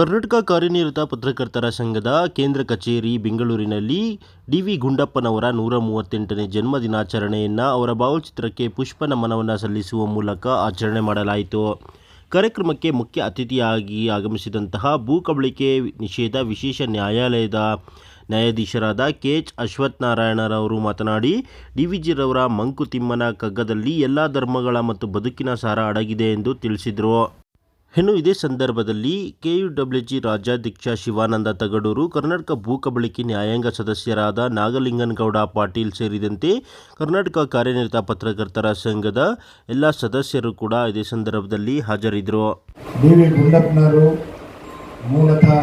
ಕರ್ನಾಟಕ ಕಾರ್ಯನಿರತ ಪತ್ರಕರ್ತರ ಸಂಘದ ಕೇಂದ್ರ ಕಚೇರಿ ಬೆಂಗಳೂರಿನಲ್ಲಿ ಡಿವಿ ಗುಂಡಪ್ಪನವರ ನೂರ ಮೂವತ್ತೆಂಟನೇ ಜನ್ಮ ದಿನಾಚರಣೆಯನ್ನು ಅವರ ಭಾವಚಿತ್ರಕ್ಕೆ ಪುಷ್ಪ ನಮನವನ್ನು ಸಲ್ಲಿಸುವ ಮೂಲಕ ಆಚರಣೆ ಮಾಡಲಾಯಿತು. ಕಾರ್ಯಕ್ರಮಕ್ಕೆ ಮುಖ್ಯ ಅತಿಥಿಯಾಗಿ ಆಗಮಿಸಿದಂತಹ ಭೂ ಕಬಳಿಕೆ ನಿಷೇಧ ವಿಶೇಷ ನ್ಯಾಯಾಲಯದ ನ್ಯಾಯಾಧೀಶರಾದ ಕೆ ಎಚ್ ಅಶ್ವತ್ಥನಾರಾಯಣರವರು ಮಾತನಾಡಿ ಡಿ ವಿ ಜಿರವರ ಮಂಕುತಿಮ್ಮನ ಕಗ್ಗದಲ್ಲಿ ಎಲ್ಲ ಧರ್ಮಗಳ ಮತ್ತು ಬದುಕಿನ ಸಾರ ಅಡಗಿದೆ ಎಂದು ತಿಳಿಸಿದರು. ಇನ್ನು ಇದೇ ಸಂದರ್ಭದಲ್ಲಿ ಕೆಯುಡಬ್ಲ್ಯೂಜಿ ರಾಜ್ಯಾಧ್ಯಕ್ಷ ಶಿವಾನಂದ ತಗಡೂರು, ಕರ್ನಾಟಕ ಭೂಕಬಳಿಕೆ ನ್ಯಾಯಾಂಗ ಸದಸ್ಯರಾದ ನಾಗಲಿಂಗನಗೌಡ ಪಾಟೀಲ್ ಸೇರಿದಂತೆ ಕರ್ನಾಟಕ ಕಾರ್ಯನಿರತ ಪತ್ರಕರ್ತರ ಸಂಘದ ಎಲ್ಲ ಸದಸ್ಯರು ಕೂಡ ಇದೇ ಸಂದರ್ಭದಲ್ಲಿ ಹಾಜರಿದ್ದರು. ಮೂಲತಃ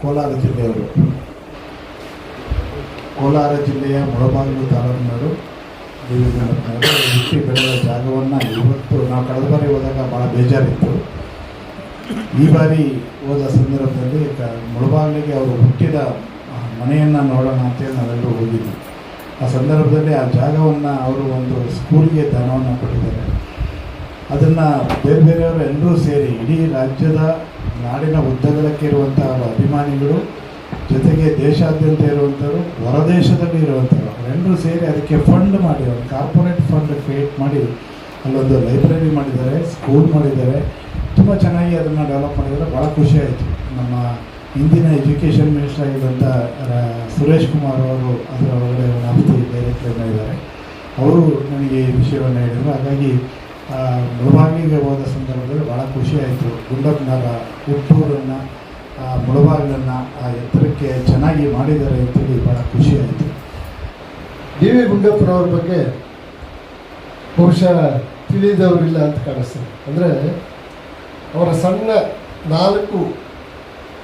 ಕೋಲಾರ ಜಿಲ್ಲೆಯವರು, ಕೋಲಾರ ಜಿಲ್ಲೆಯ ಮುಳಬಾಗಿಲು ತಾಲೂಕಿನವರು ಡಿ ಹುಟ್ಟಿ ಬೆಳೆದ ಜಾಗವನ್ನು ಇವತ್ತು ನಾವು ಕಳೆದ ಬಾರಿ ಹೋದಾಗ ಭಾಳ ಬೇಜಾರಿತ್ತು. ಈ ಬಾರಿ ಹೋದ ಸಂದರ್ಭದಲ್ಲಿ ಮುಳಬಾಗಿಲಿಗೆ ಅವರು ಹುಟ್ಟಿದ ಮನೆಯನ್ನು ನೋಡೋಣ ಅಂತೇಳಿ ನಾವೆಲ್ಲರೂ ಹೋಗಿದ್ವಿ. ಆ ಸಂದರ್ಭದಲ್ಲಿ ಆ ಜಾಗವನ್ನು ಅವರು ಒಂದು ಸ್ಕೂಲಿಗೆ ದಾನವನ್ನು ಕೊಟ್ಟಿದ್ದಾರೆ. ಅದನ್ನು ಬೇರೆ ಬೇರೆಯವರು ಎಲ್ಲರೂ ಸೇರಿ ಇಡೀ ರಾಜ್ಯದ ನಾಡಿನ ಉದ್ದಗಲಕ್ಕೆ ಇರುವಂಥ ಅಭಿಮಾನಿಗಳು, ಜೊತೆಗೆ ದೇಶಾದ್ಯಂತ ಇರುವಂಥವ್ರು ಹೊರದೇಶದಲ್ಲಿ ಇರುವಂಥವ್ರು ಅವರೆಲ್ಲರೂ ಸೇರಿ ಅದಕ್ಕೆ ಫಂಡ್ ಮಾಡಿ, ಒಂದು ಕಾರ್ಪೊರೇಟ್ ಫಂಡ್ ಕ್ರಿಯೇಟ್ ಮಾಡಿ ಅಲ್ಲೊಂದು ಲೈಬ್ರರಿ ಮಾಡಿದ್ದಾರೆ ಸ್ಕೂಲ್ ಮಾಡಿದ್ದಾರೆ. ತುಂಬ ಚೆನ್ನಾಗಿ ಅದನ್ನು ಡೆವಲಪ್ ಮಾಡಿದರೆ ಭಾಳ ಖುಷಿ ಆಯಿತು. ನಮ್ಮ ಹಿಂದಿನ ಎಜುಕೇಷನ್ ಮಿನಿಸ್ಟರ್ ಆಗಿದ್ದಂಥ ಸುರೇಶ್ ಕುಮಾರ್ ಅವರು ಅದರ ಒಳಗಡೆ ಆಸ್ತಿ ಡೈರೆಕ್ಟರ್ ಇದ್ದಾರೆ. ಅವರು ನನಗೆ ಈ ವಿಷಯವನ್ನು ಹೇಳಿದರು. ಹಾಗಾಗಿ ಮುಳಬಾಗಿಲಿಗೆ ಹೋದ ಸಂದರ್ಭದಲ್ಲಿ ಭಾಳ ಖುಷಿಯಾಯಿತು ಆಯಿತು. ಗುಂಡಪ್ಪನವರ ಹುಟ್ಟೂರನ್ನು ಮುಳಬಾಗಿಲನ್ನು, ಆ ಎತ್ತರಕ್ಕೆ ಚೆನ್ನಾಗಿ ಮಾಡಿದ್ದಾರೆ ಅಂತೇಳಿ ಭಾಳ ಖುಷಿಯಾಯಿತು ಡಿ ವಿ ಗುಂಡಪ್ಪನವ್ರ ಬಗ್ಗೆ ಬಹುಶಃ ತಿಳಿದವರಿಲ್ಲ ಅಂತ ಕಾಣಿಸ್ತದೆ. ಅಂದರೆ ಅವರ ಸಣ್ಣ ನಾಲ್ಕು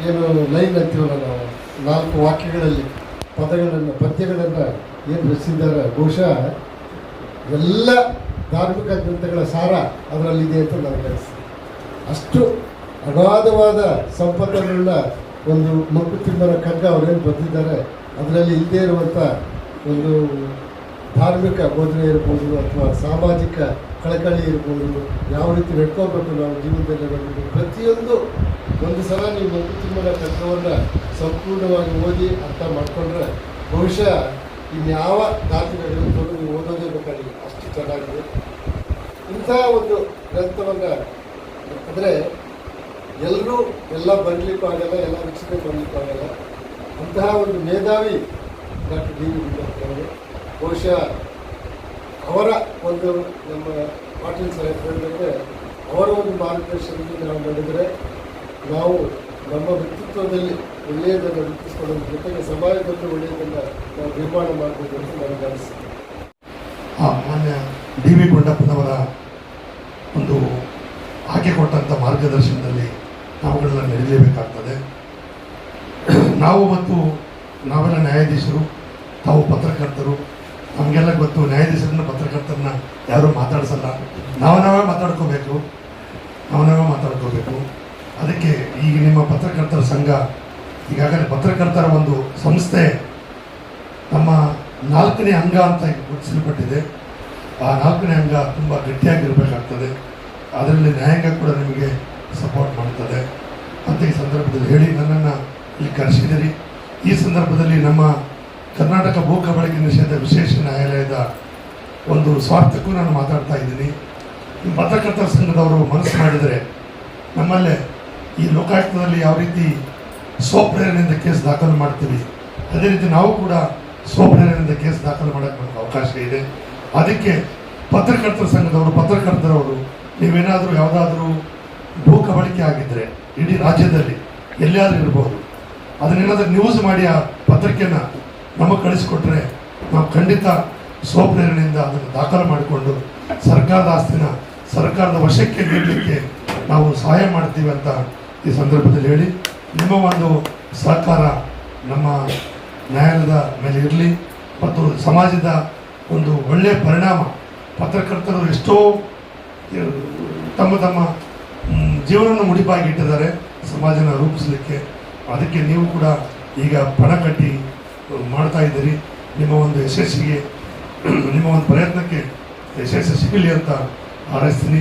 ಏನು ಲೈನ್ ಅಂತೀವಲ್ಲ ನಾವು, ನಾಲ್ಕು ವಾಕ್ಯಗಳಲ್ಲಿ ಪದಗಳನ್ನು, ಪದ್ಯಗಳನ್ನು ಏನು ರಚಿಸಿದ್ದಾರೆ, ಬಹುಶಃ ಎಲ್ಲ ಧಾರ್ಮಿಕ ಗ್ರಂಥಗಳ ಸಾರ ಅದರಲ್ಲಿದೆ ಅಂತ ನನಗೆ ಅನಿಸ್ತದೆ ಅಷ್ಟು ಅಗಾಧವಾದ ಸಂಪತ್ತುಗಳನ್ನ ಒಂದು ಮಂಕುತಿಮ್ಮನ ಕಗ್ಗ ಅವರೇನು ಬರೆದಿದ್ದಾರೆ, ಅದರಲ್ಲಿ ಇಲ್ಲದೆ ಇರುವಂಥ ಒಂದು ಧಾರ್ಮಿಕ ಬೋಧನೆ ಇರ್ಬೋದು ಅಥವಾ ಸಾಮಾಜಿಕ ಕಳಕಳಿ ಇರ್ಬೋದು, ಯಾವ ರೀತಿ ನಡ್ಕೋಬೇಕು ನಾವು ಜೀವನದಲ್ಲಿ ಅನ್ನೋದು ಪ್ರತಿಯೊಂದು ಒಂದು ಸಲ ನೀವು ಮಂಕುತಿಮ್ಮನ ಕಗ್ಗವನ್ನು ಸಂಪೂರ್ಣವಾಗಿ ಓದಿ ಅರ್ಥ ಮಾಡಿಕೊಂಡ್ರೆ ಬಹುಶಃ ಇನ್ಯಾವ ಗ್ರಂಥವನ್ನು ನೀವು ಓದೋದೇ ಬೇಕಾಗಿಲ್ಲ ಅಷ್ಟು ಚೆನ್ನಾಗಿದೆ. ಇಂಥ ಒಂದು ಗ್ರಂಥವನ್ನು ಅಂದರೆ ಎಲ್ಲರೂ ಎಲ್ಲ ಬರಲಿಕ್ಕೂ ಆಗಲ್ಲ, ಎಲ್ಲ ರಕ್ಷಣೆ ಬರಲಿಕ್ಕೂ ಆಗಲ್ಲ. ಅಂತಹ ಒಂದು ಮೇಧಾವಿ ಡಾಕ್ಟರ್ ಡಿ ವಿ ಬಹುಶಃ ಅವರ ಒಂದು ನಮ್ಮ ಪಾಟೀಲ್ ಸಾಹೇಬ್ ಹೇಳಿದಂತೆ, ಅವರ ಒಂದು ಮಾರ್ಗದರ್ಶನದಲ್ಲಿ ನಾವು ನಡೆದರೆ ನಾವು ನಮ್ಮ ವ್ಯಕ್ತಿತ್ವದಲ್ಲಿ ಒಳ್ಳೆಯದನ್ನು ರೂಪಿಸಿಕೊಳ್ಳೋದ್ರ ಜೊತೆಗೆ ಸಮಾಜದಲ್ಲಿ ಒಳ್ಳೆಯದನ್ನು ನಾವು ನಿರ್ಮಾಣ ಮಾಡಬೇಕು ಅಂತ ನನಗೆ ಅನಿಸುತ್ತೆ ಮಾನ್ಯ ಡಿ ವಿ ಗುಂಡಪ್ಪನವರ ಒಂದು ಕೊಟ್ಟಂಥ ಮಾರ್ಗದರ್ಶನದಲ್ಲಿ ನಾವುಗಳನ್ನ ನಡೆಯಲೇಬೇಕಾಗ್ತದೆ ನಾವು ಮತ್ತು ನಾವೆಲ್ಲ ನ್ಯಾಯಾಧೀಶರು, ತಾವು ಪತ್ರಕರ್ತರು ನಮಗೆಲ್ಲ ಗೊತ್ತು, ನ್ಯಾಯಾಧೀಶರನ್ನ, ಪತ್ರಕರ್ತರನ್ನ ಯಾರೂ ಮಾತಾಡಿಸಲ್ಲ. ನಾವು ನಾವೇ ಮಾತಾಡ್ಕೋಬೇಕು ನಾವು ನಾವೇ ಮಾತಾಡ್ಕೋಬೇಕು. ಅದಕ್ಕೆ ಈಗ ನಿಮ್ಮ ಪತ್ರಕರ್ತರ ಸಂಘ, ಈಗಾಗಲೇ ಪತ್ರಕರ್ತರ ಒಂದು ಸಂಸ್ಥೆ ನಮ್ಮ ನಾಲ್ಕನೇ ಅಂಗ ಅಂತ ಗುರುತಿಸಲ್ಪಟ್ಟಿದೆ. ಆ ನಾಲ್ಕನೇ ಅಂಗ ತುಂಬ ಗಟ್ಟಿಯಾಗಿರಬೇಕಾಗ್ತದೆ. ಅದರಲ್ಲಿ ನ್ಯಾಯಾಂಗ ಕೂಡ ನಿಮಗೆ ಸಪೋರ್ಟ್ ಮಾಡುತ್ತದೆ ಅಂತ ಈ ಸಂದರ್ಭದಲ್ಲಿ ಹೇಳಿ ನನ್ನನ್ನು ಇಲ್ಲಿ ಕರೆಸಿದಿರಿ. ಈ ಸಂದರ್ಭದಲ್ಲಿ ನಮ್ಮ ಕರ್ನಾಟಕ ಭೂ ಕಬಳಿಕೆ ನಿಷೇಧ ವಿಶೇಷ ನ್ಯಾಯಾಲಯದ ಒಂದು ಸ್ವಾರ್ಥಕ್ಕೂ ನಾನು ಮಾತಾಡ್ತಾ ಇದ್ದೀನಿ. ಪತ್ರಕರ್ತರ ಸಂಘದವರು ಮನಸ್ಸು ಮಾಡಿದರೆ ನಮ್ಮಲ್ಲೇ ಈ ಲೋಕಾಯುಕ್ತದಲ್ಲಿ ಯಾವ ರೀತಿ ಸ್ವಪ್ರೇರಣೆಯಿಂದ ಕೇಸ್ ದಾಖಲು ಮಾಡ್ತೀವಿ, ಅದೇ ರೀತಿ ನಾವು ಕೂಡ ಸ್ವಪ್ರೇರಣೆಯಿಂದ ಕೇಸ್ ದಾಖಲು ಮಾಡೋಕ್ಕೆ ನಮಗೆ ಅವಕಾಶ ಇದೆ. ಅದಕ್ಕೆ ಪತ್ರಕರ್ತರ ಸಂಘದವರು, ಪತ್ರಕರ್ತರವರು, ನೀವೇನಾದರೂ ಯಾವುದಾದ್ರೂ ಭೂ ಕಬಳಿಕೆ ಆಗಿದ್ದರೆ ಇಡೀ ರಾಜ್ಯದಲ್ಲಿ ಎಲ್ಲಿಯಾದರೂ ಇರ್ಬೋದು ಅದನ್ನೇನಾದರೂ ನ್ಯೂಸ್ ಮಾಡಿ ಆ ಪತ್ರಿಕೆನ ನಮಗೆ ಕಳಿಸಿಕೊಟ್ರೆ ನಾವು ಖಂಡಿತ ಸ್ವಪ್ರೇರಣೆಯಿಂದ ಅದನ್ನು ದಾಖಲು ಮಾಡಿಕೊಂಡು ಸರ್ಕಾರದ ಆಸ್ತಿನ ಸರ್ಕಾರದ ವಶಕ್ಕೆ ನೀಡಲಿಕ್ಕೆ ನಾವು ಸಹಾಯ ಮಾಡ್ತೀವಿ ಅಂತ ಈ ಸಂದರ್ಭದಲ್ಲಿ ಹೇಳಿ. ನಿಮ್ಮ ಒಂದು ಸಹಕಾರ ನಮ್ಮ ನ್ಯಾಯಾಲಯದ ಮೇಲೆ ಇರಲಿ ಮತ್ತು ಸಮಾಜದ ಒಂದು ಒಳ್ಳೆಯ ಪರಿಣಾಮ ಪತ್ರಕರ್ತರು ಎಷ್ಟೋ ತಮ್ಮ ತಮ್ಮ ಜೀವನವನ್ನು ಮುಡಿಪಾಗಿ ಇಟ್ಟಿದ್ದಾರೆ ಸಮಾಜನ ರೂಪಿಸಲಿಕ್ಕೆ. ಅದಕ್ಕೆ ನೀವು ಕೂಡ ಈಗ ಪಣ ಕಟ್ಟಿ ಮಾಡ್ತಾ ಇದ್ದೀರಿ ನಿಮ್ಮ ಒಂದು ಯಶಸ್ಸಿಗೆ ನಿಮ್ಮ ಒಂದು ಪ್ರಯತ್ನಕ್ಕೆ ಯಶಸ್ಸು ಸಿಗಲಿ ಅಂತ ಹಾರೈಸ್ತೀನಿ.